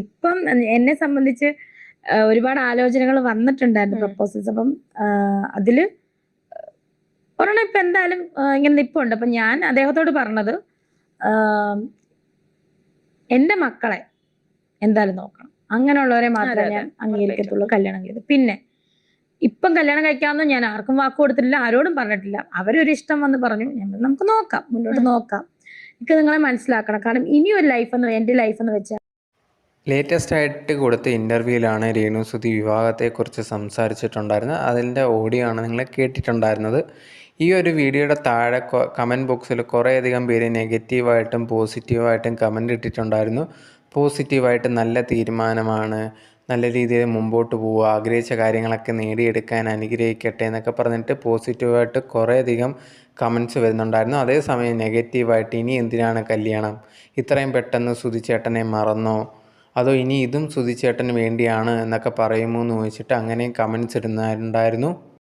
ഇപ്പം എന്നെ സംബന്ധിച്ച് ഒരുപാട് ആലോചനകൾ വന്നിട്ടുണ്ടായിരുന്നു. പ്രപ്പോസൽസ് അപ്പം അതിൽ ഒരെണ്ണം ഇപ്പൊ എന്തായാലും ഇങ്ങനെ നിപ്പുണ്ട്. അപ്പൊ ഞാൻ അദ്ദേഹത്തോട് പറഞ്ഞത് എന്റെ മക്കളെ എന്തായാലും നോക്കണം. അങ്ങനെയുള്ളവരെ മാത്രമേ ഞാൻ അംഗീകരിക്കത്തുള്ളൂ കല്യാണം ചെയ്ത് പിന്നെ ഇപ്പം കല്യാണം കഴിക്കാമെന്ന് ഞാൻ ആർക്കും വാക്ക് കൊടുത്തിട്ടില്ല ആരോടും പറഞ്ഞിട്ടില്ല. അവരൊരു ഇഷ്ടം വന്ന് പറഞ്ഞു ഞങ്ങൾ നമുക്ക് നോക്കാം മുന്നോട്ട് നോക്കാം. എനിക്ക് നിങ്ങളെ മനസ്സിലാക്കണം. കാരണം ഇനിയൊരു ലൈഫ് എന്ന് എന്റെ ലൈഫ് എന്ന് വെച്ചാൽ ലേറ്റസ്റ്റ് ആയിട്ട് കൊടുത്ത ഇന്റർവ്യൂവിലാണ് രേണു സുതി വിവാഹത്തെക്കുറിച്ച് സംസാരിച്ചിട്ടുണ്ടായിരുന്നത്. അതിന്റെ ഓഡിയോ ആണ് നിങ്ങൾ കേട്ടിട്ടുണ്ടായിരുന്നത്. ഈ ഒരു വീഡിയോയുടെ താഴെ കമന്റ് ബോക്സിൽ കുറേയധികം പേര് നെഗറ്റീവായിട്ടും പോസിറ്റീവായിട്ടും കമന്റ് ഇട്ടിട്ടുണ്ടായിരുന്നു. പോസിറ്റീവായിട്ട് നല്ല തീരുമാനമാണ് നല്ല രീതിയിൽ മുമ്പോട്ട് പോവുക ആഗ്രഹിച്ച കാര്യങ്ങളൊക്കെ നേടിയെടുക്കാൻ അനുഗ്രഹിക്കട്ടെ എന്നൊക്കെ പറഞ്ഞിട്ട് പോസിറ്റീവായിട്ട് കുറേയധികം കമൻസ് വരുന്നുണ്ടായിരുന്നു. അതേസമയം നെഗറ്റീവായിട്ട് ഇനി എന്തിനാണ് കല്യാണം? ഇത്രയും പെട്ടെന്ന് സുധിച്ചേട്ടനെ മറന്നോ? അതോ ഇനി ഇതും സുധിച്ചേട്ടന് വേണ്ടിയാണ് എന്നൊക്കെ പറയുമോ എന്ന് ചോദിച്ചിട്ട് അങ്ങനെയും കമൻസ് ഇടുന്നുണ്ടായിരുന്നു